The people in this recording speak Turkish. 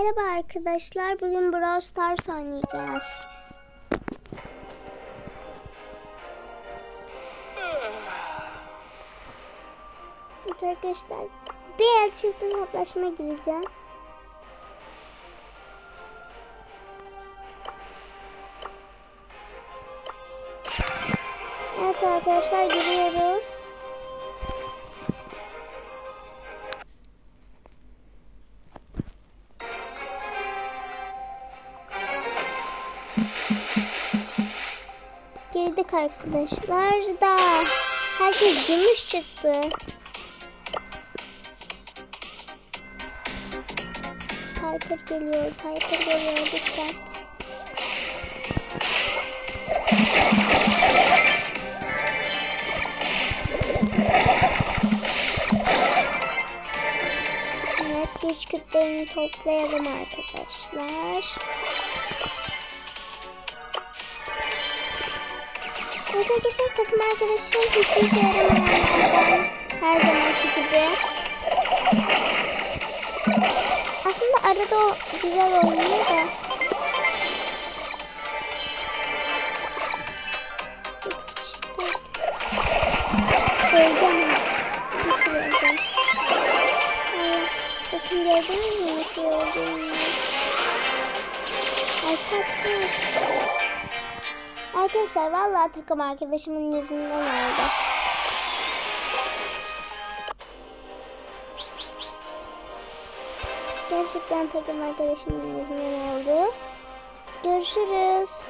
Merhaba arkadaşlar. Bugün Brawl Stars oynayacağız. Evet arkadaşlar. Bir el çift hesaplaşma gireceğim. Evet arkadaşlar giriyoruz. Girdik arkadaşlar da herkes gümüş çıktı. Piper geliyor, Piper geliyor dikkat. Evet güç kütlelerini toplayalım arkadaşlar. Evet arkadaşlar takım arkadaşım hiçbir işe yaramayanlardan her zamanki gibi. Aslında arada o güzel oynuyor da. Öleceğim. Nasıl öleceğim? Bakın gördünüz mü nasıl öldüğümü? Ay kaç kaç. Arkadaşlar vallahi takım arkadaşımın yüzünden oldu. Gerçekten takım arkadaşımın yüzünden oldu. Görüşürüz.